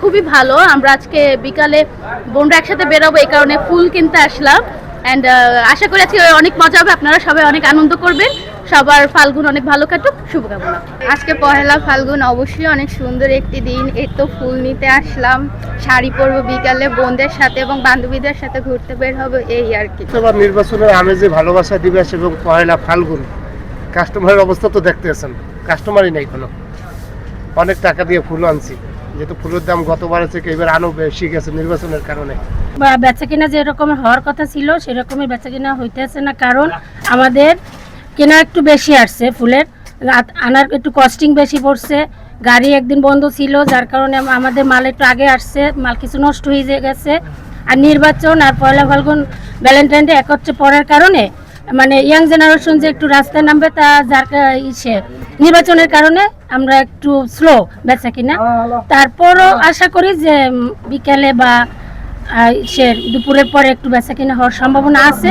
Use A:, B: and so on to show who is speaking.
A: খুবই ভালো। আমরা আজকে বিকালে বোনরা একসাথে বেরোবো এই কারণে ফুল কিনতে আসলাম। অ্যান্ড আশা করি আজকে অনেক মজা হবে আপনারা সবাই অনেক আনন্দ করবেন। সবার ফাল্গুন অনেক ভালো কাটুক শুভকামনা।
B: আজকে পহেলা ফাল্গুন অবশ্যই অনেক সুন্দর একটি দিন। এই তো ফুল নিতে আসলাম। শাড়ি পরবো বিকালে বোনদের সাথে এবং বান্ধবীদের সাথে ঘুরতে বের হবে এই আর কি।
C: নির্বাচনের আমেজে ভালোবাসা দিবস এবং পয়লা ফাল্গুন। কাস্টমারের অবস্থা তো দেখতেছেন কাস্টমারই নেই কোনো। অনেক টাকা দিয়ে ফুল আনছি। যেহেতু ফুলের দাম গতবারের থেকে এবার আরও বেশি গেছে নির্বাচনের কারণে।
D: বা বেচা কিনা যেরকম হওয়ার কথা ছিল সেরকমই বেচা কিনা হইতেছে না, কারণ আমাদের কেনা একটু বেশি আসছে ফুলের। আনার একটু কস্টিং বেশি পড়ছে, গাড়ি একদিন বন্ধ ছিল, যার কারণে আমাদের মাল একটু আগে আসছে, মাল কিছু নষ্ট হয়ে গেছে। আর নির্বাচন আর পয়লা ফাল্গুন ভ্যালেন্টাইন ডে একত্রে পড়ার কারণে মানে ইয়াং জেনারেশন যে একটু রাস্তায় নামবে তা যার ইসে নির্বাচনের কারণে আমরা একটু স্লো বেচা কিনা। তারপরও আশা করি যে বিকেলে বা সে দুপুরের পরে একটু বেচা কিনা হওয়ার সম্ভাবনা আছে।